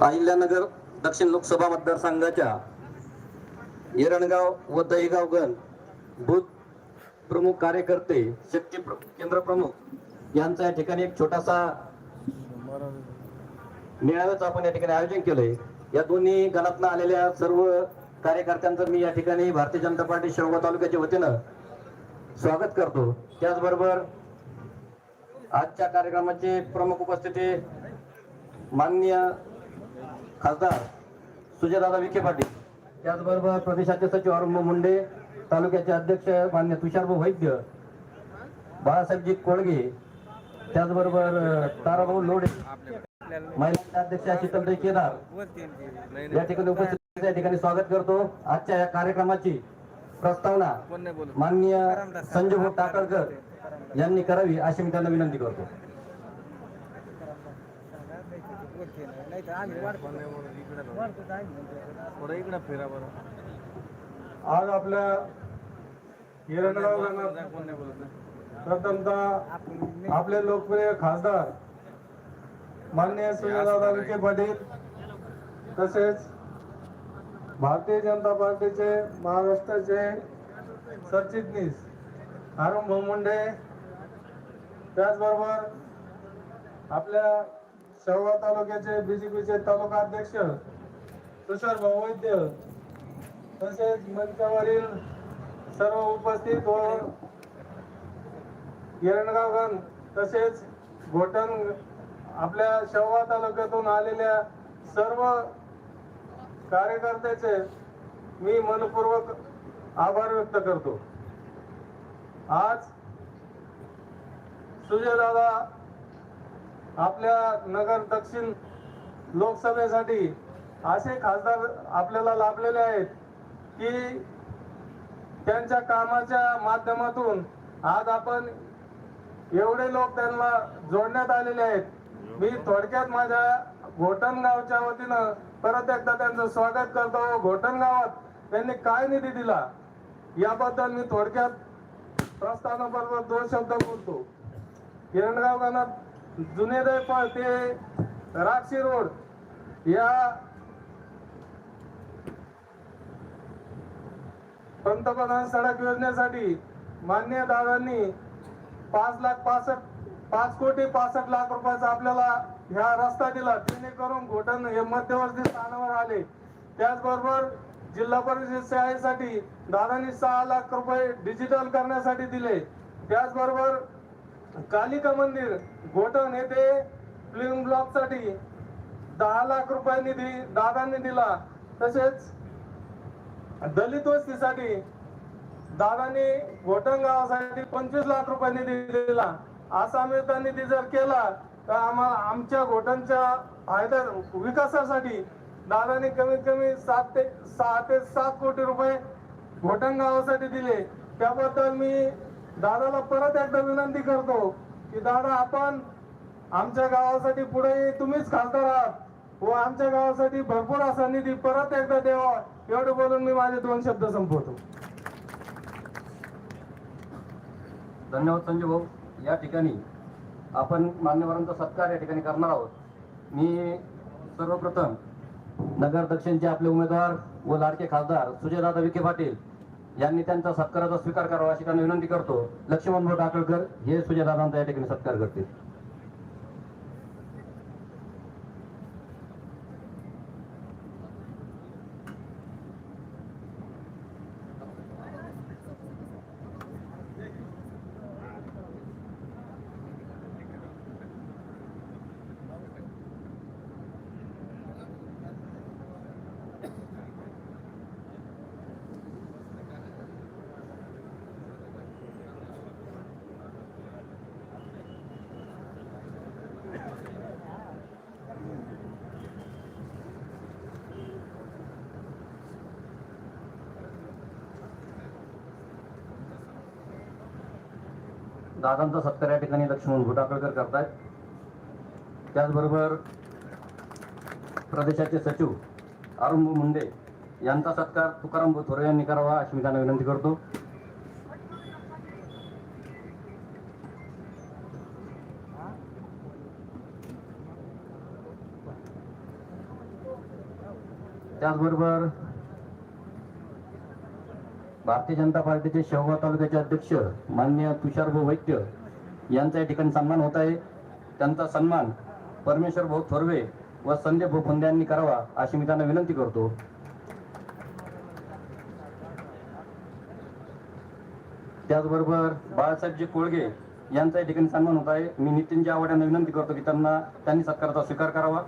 अहिल्यानगर दक्षिण लोकसभा मतदारसंघाच्या येरणगाव व दहीगावगण बूथ प्रमुख कार्यकर्ते शक्ती केंद्र प्रमुख यांचा या ठिकाणी एक छोटासा मेळाव्याचं आपण या ठिकाणी आयोजन केलंय. या दोन्ही गणातनं आलेल्या सर्व कार्यकर्त्यांचं मी या ठिकाणी भारतीय जनता पार्टी शेवगाव तालुक्याच्या वतीनं स्वागत करतो. त्याचबरोबर आजच्या कार्यक्रमाचे प्रमुख उपस्थिती माननीय खासदार सुजयदादा विखे पाटील त्याचबरोबर प्रदेशाचे सचिव अरुण मुंडे तालुक्याचे अध्यक्ष मान्य तुषारभाऊ वैद्य बाळासाहेबजी कोळगे त्याचबरोबर ताराभाऊ लोडे महिलांचे अध्यक्ष शीतलताई केदार या ठिकाणी उपस्थित या ठिकाणी स्वागत करतो. आजच्या या कार्यक्रमाची प्रस्तावना माननीय संजय भाऊ टाकळकर यांनी करावी अशी मी त्यांना विनंती करतो. आज आपल्या प्रथमतः आपले लोकप्रिय खासदार माननीय सुजयदादा विखे पाटील तसेच भारतीय जनता पार्टीचे महाराष्ट्राचे सरचिटणीस अरुण भाऊ मुंडे त्याचबरोबर आपल्या शेवगाव तालुक्याचे बीजेपीचे तालुका अध्यक्ष तुषार भाऊ वैद्य तसेच मंचावरील सर्व उपस्थित व येरणगावगण तसेच घोटण आपल्या शेवगाव तालुक्यातून आलेल्या सर्व कार्यकर्त्याचे मी मनपूर्वक आभार व्यक्त करतो. आज सुजयदादा आपल्या नगर दक्षिण लोकसभेसाठी असे खासदार आपल्याला लाभलेले आहेत की त्यांच्या कामाच्या माध्यमातून आज आपण एवढे लोक त्यांना जोडण्यात आलेले आहेत. मी थोडक्यात माझ्या घोटण गावच्या वतीनं परत एकदा त्यांचं स्वागत करतो. घोटण गावात त्यांनी काय निधी दिला? याबद्दल मी थोडक्यात प्रस्थानाबरोबर दोन शब्द बोलतो. किरणगाव गावात जुने दैफळ ते राक्षी रोड या पंतप्रधान सडक योजनेसाठी मान्य दादांनी पाच लाख पासष्ट पाच कोटी पासष्ट लाख रुपयाचा आपल्याला ह्या रस्ता दिला. जेणेकरून घोटण हे मध्यवर्ती स्थानावर आले. त्याचबरोबर जिल्हा परिषद शाळेसाठी दादांनी सहा लाख रुपये डिजिटल करण्यासाठी दिले. त्याचबरोबर कालिका मंदिर घोटण येथे फिल्म ब्लॉकसाठी दहा लाख रुपये निधी दादांनी दिला. तसेच दलित वस्तीसाठी दादांनी घोटण गावासाठी पंचवीस लाख रुपये निधी दिला. असा मिळता निधी जर केला तर आम्हाला आमच्या घोटांच्या फायदा विकासासाठी दादांनी कमीत कमी सात ते सहा ते सात कोटी रुपये घोटण गावासाठी दिले. त्याबद्दल मी दादाला परत एकदा विनंती करतो की दादा आपण आमच्या गावासाठी पुढे तुम्हीच खासदार आहात व आमच्या गावासाठी भरपूर असा निधी परत एकदा द्यावा. एवढं बोलून मी माझे दोन शब्द संपवतो. धन्यवाद संजय भाऊ. या ठिकाणी आपण मान्यवरांचा सत्कार या ठिकाणी करणार आहोत. मी सर्वप्रथम नगर दक्षिणचे आपले उमेदवार व लाडके खासदार सुजयदादा विखे पाटील यांनी त्यांचा सत्काराचा स्वीकार करावा अशी त्यांना विनंती करतो. लक्ष्मणभाऊ टाकळकर हे सुजयदादांचा या ठिकाणी सत्कार करतील. दादांचा सत्कार या ठिकाणी लक्ष्मण घोटाकळकर करतायत. त्याचबरोबर प्रदेशाचे सचिव अरुण मुंडे यांचा सत्कार तुकाराम थोरे यांनी करावा अशी मी त्यांना विनंती करतो. त्याचबरोबर भारतीय जनता पार्टीचे शेवगाव तालुक्याचे अध्यक्ष मान्य तुषारभाऊ वैद्य यांचा या ठिकाणी सन्मान होत आहे. त्यांचा सन्मान परमेश्वर भाऊ थोरवे व संजय भाऊ फुंदे यांनी करावा अशी मी त्यांना विनंती करतो. त्याचबरोबर बाळासाहेबजी कोळगे यांचा या ठिकाणी सन्मान होत आहे. मी नितीनजी आवड यांना विनंती करतो की त्यांना त्यांनी सत्काराचा स्वीकार करावा.